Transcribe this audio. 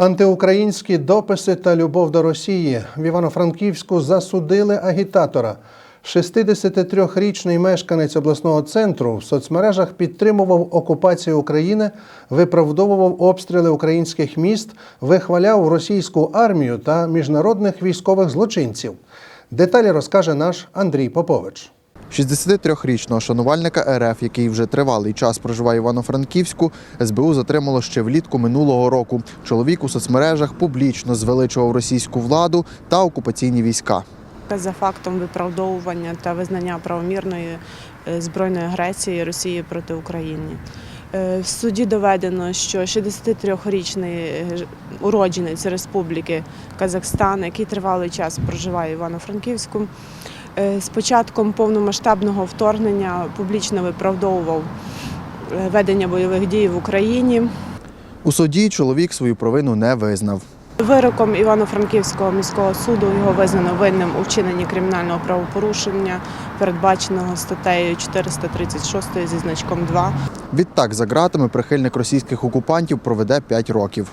Антиукраїнські дописи та любов до Росії в Івано-Франківську засудили агітатора. 63-річний мешканець обласного центру в соцмережах підтримував окупацію України, виправдовував обстріли українських міст, вихваляв російську армію та міжнародних військових злочинців. Деталі розкаже наш Андрій Попович. 63-річного шанувальника РФ, який вже тривалий час проживає в Івано-Франківську, СБУ затримало ще влітку минулого року. Чоловік у соцмережах публічно звеличував російську владу та окупаційні війська. за фактом виправдовування та визнання правомірної е, збройної агресії Росії проти України. Е, В суді доведено, що 63-річний е, уродженець Республіки Казахстан, який тривалий час проживає в Івано-Франківську, з початком повномасштабного вторгнення публічно виправдовував е, ведення бойових дій в Україні. У суді чоловік свою провину не визнав. Вироком Івано-Франківського міського суду його визнано винним у вчиненні кримінального правопорушення, передбаченого статтею 436 зі значком 2. Відтак за ґратами прихильник російських окупантів проведе 5 років.